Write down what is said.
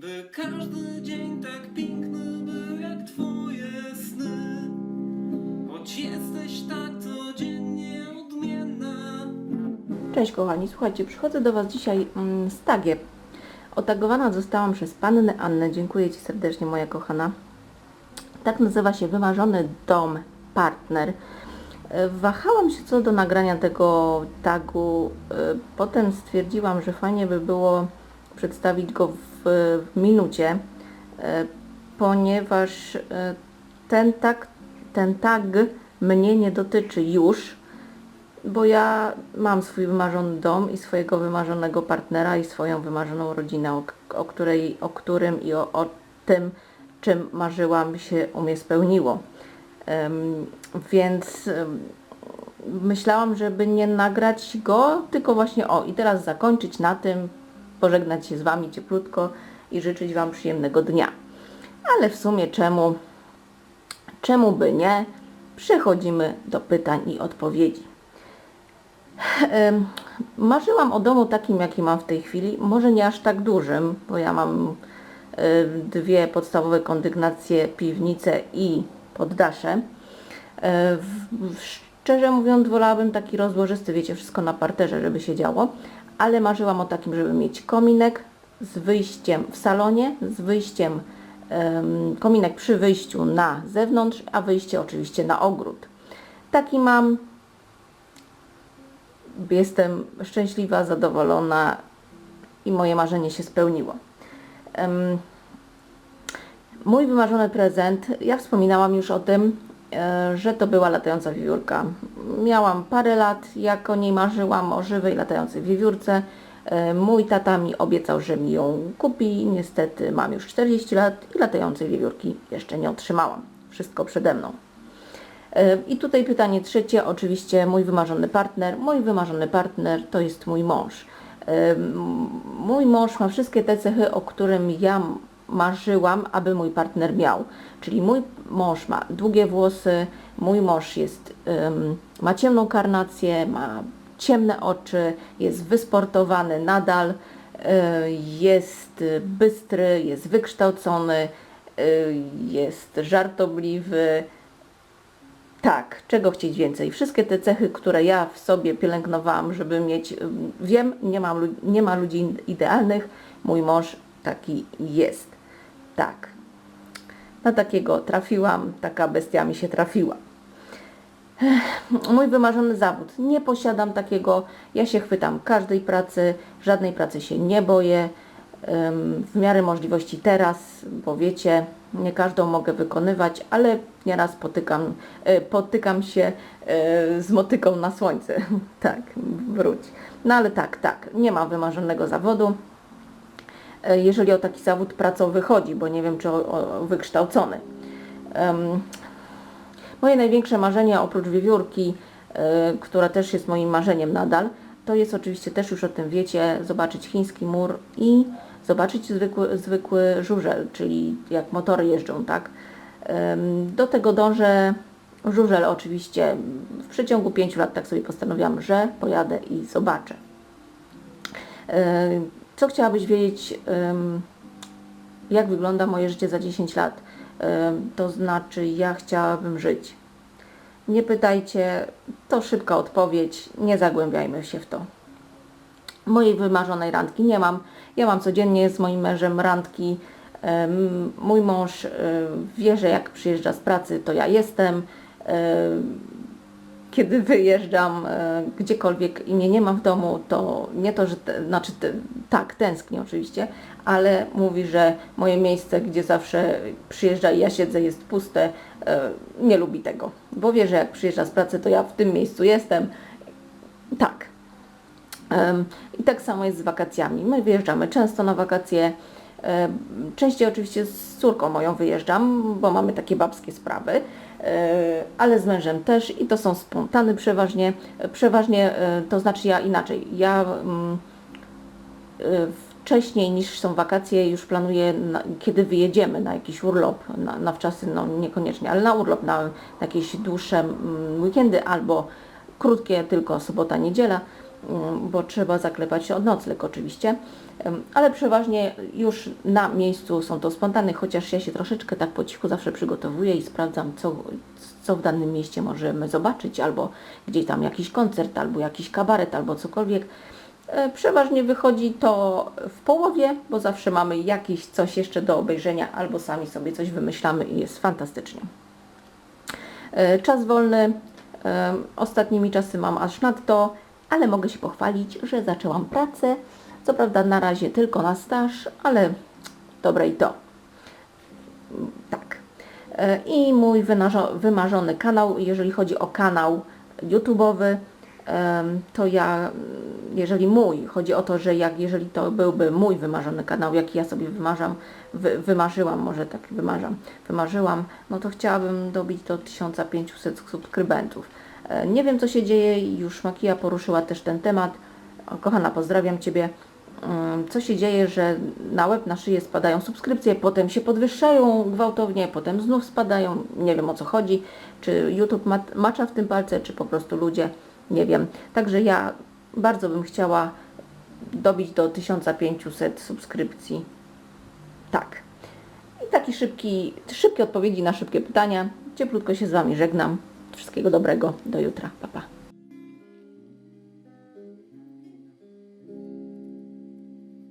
By każdy dzień tak piękny był jak twoje sny Choć jesteś tak codziennie odmienna Cześć kochani, słuchajcie, przychodzę do Was dzisiaj mm, z tagiem. Otagowana zostałam przez Pannę Annę, dziękuję Ci serdecznie moja kochana. Tak nazywa się Wymarzony Dom Partner. E, Wahałam się co do nagrania tego tagu, e, potem stwierdziłam, że fajnie by było przedstawić go w, w minucie, e, ponieważ e, ten tag, ten tag mnie nie dotyczy już, bo ja mam swój wymarzony dom i swojego wymarzonego partnera i swoją wymarzoną rodzinę, o, o, której, o którym i o, o tym, czym marzyłam się u mnie spełniło. Em, więc em, myślałam, żeby nie nagrać go, tylko właśnie o i teraz zakończyć na tym, pożegnać się z Wami cieplutko i życzyć Wam przyjemnego dnia. Ale w sumie czemu, czemu by nie? Przechodzimy do pytań i odpowiedzi. Marzyłam o domu takim, jaki mam w tej chwili. Może nie aż tak dużym, bo ja mam dwie podstawowe kondygnacje, piwnicę i poddasze. E, Szczerze mówiąc, wolałabym taki rozłożysty, wiecie, wszystko na parterze, żeby się działo, ale marzyłam o takim, żeby mieć kominek z wyjściem w salonie, z wyjściem, em, kominek przy wyjściu na zewnątrz, a wyjście oczywiście na ogród. Taki mam, jestem szczęśliwa, zadowolona i moje marzenie się spełniło. Mój wymarzony prezent, ja wspominałam już o tym, że to była latająca wiewiórka. Miałam parę lat, jak o niej marzyłam, o żywej latającej wiewiórce. E, Mój tata mi obiecał, że mi ją kupi. Niestety mam już 40 lat i latającej wiewiórki jeszcze nie otrzymałam. Wszystko przede mną. E, I tutaj pytanie trzecie, oczywiście mój wymarzony partner. Mój wymarzony partner to jest mój mąż. E, Mój mąż ma wszystkie te cechy, o którym ja marzyłam, aby mój partner miał. Czyli mój mąż ma długie włosy, mój mąż jest, ma ciemną karnację, ma ciemne oczy, jest wysportowany nadal, e, jest bystry, jest wykształcony, e, jest żartobliwy, tak, czego chcieć więcej? Wszystkie te cechy, które ja w sobie pielęgnowałam, żeby mieć, wiem, nie, nie ma ludzi idealnych, mój mąż taki jest. Tak. Na takiego trafiłam, taka bestia mi się trafiła. Ech, Mój wymarzony zawód. Nie posiadam takiego, ja się chwytam każdej pracy, żadnej pracy się nie boję. Ym, W miarę możliwości teraz, bo wiecie, nie każdą mogę wykonywać, ale nieraz potykam, e, potykam się e, z motyką na słońce. tak, wróć. No ale tak, tak, nie mam wymarzonego zawodu. E, Jeżeli o taki zawód pracowy chodzi, bo nie wiem, czy o, o wykształcony. Em, Moje największe marzenie oprócz wiewiórki, e, która też jest moim marzeniem nadal, to jest oczywiście też już o tym wiecie, zobaczyć chiński mur i zobaczyć zwykły, zwykły żużel, czyli jak motory jeżdżą, tak? Em, Do tego dążę żużel oczywiście w przeciągu pięciu lat tak sobie postanowiłam, że pojadę i zobaczę. Co chciałabyś wiedzieć, jak wygląda moje życie za 10 lat? To znaczy, ja chciałabym żyć. Nie pytajcie, to szybka odpowiedź, nie zagłębiajmy się w to. Mojej wymarzonej randki nie mam. Ja mam codziennie z moim mężem randki. Mój mąż wie, że jak przyjeżdża z pracy, to ja jestem. Kiedy wyjeżdżam e, gdziekolwiek i mnie nie ma w domu, to nie to, że te, znaczy te, tak, tęskni oczywiście, ale mówi, że moje miejsce, gdzie zawsze przyjeżdża i ja siedzę, jest puste. E, Nie lubi tego, bo wie, że jak przyjeżdża z pracy, to ja w tym miejscu jestem. Tak. I tak samo jest z wakacjami. My wyjeżdżamy często na wakacje. Em, Częściej oczywiście z córką moją wyjeżdżam, bo mamy takie babskie sprawy, e, ale z mężem też i to są spontany przeważnie. E, Przeważnie, e, to znaczy ja inaczej. Ja mm, e, wcześniej niż są wakacje już planuję, kiedy wyjedziemy na jakiś urlop, na, na wczasy, no niekoniecznie, ale na urlop, na, jakieś dłuższe mm, weekendy albo krótkie, tylko sobota, niedziela, bo trzeba zaklepać się od nocleg oczywiście, ale przeważnie już na miejscu są to spontane, chociaż ja się troszeczkę tak po cichu zawsze przygotowuję i sprawdzam, co, co w danym mieście możemy zobaczyć, albo gdzieś tam jakiś koncert, albo jakiś kabaret, albo cokolwiek. E, Przeważnie wychodzi to w połowie, bo zawsze mamy jakieś coś jeszcze do obejrzenia, albo sami sobie coś wymyślamy i jest fantastycznie. E, Czas wolny. e, Ostatnimi czasy mam aż nadto, ale mogę się pochwalić, że zaczęłam pracę. Co prawda na razie tylko na staż, ale dobre i to. Tak. E, I mój wymarzony kanał, jeżeli chodzi o kanał YouTube'owy, to ja, jeżeli mój, chodzi o to, że jak jeżeli to byłby mój wymarzony kanał, jaki ja sobie wymarzam, wy, wymarzyłam, może tak wymarzam, wymarzyłam, no to chciałabym dobić do 1500 subskrybentów. E, Nie wiem co się dzieje, już Makia poruszyła też ten temat. Kochana, pozdrawiam Ciebie. Mm, Co się dzieje, że na łeb, na szyję spadają subskrypcje, potem się podwyższają gwałtownie, potem znów spadają. Nie wiem o co chodzi. Czy YouTube ma, macza w tym palce, czy po prostu ludzie, nie wiem. Także ja bardzo bym chciała dobić do 1500 subskrypcji. Tak. I taki szybki, szybkie odpowiedzi na szybkie pytania. Cieplutko się z Wami żegnam. Wszystkiego dobrego. Do jutra. Pa, pa.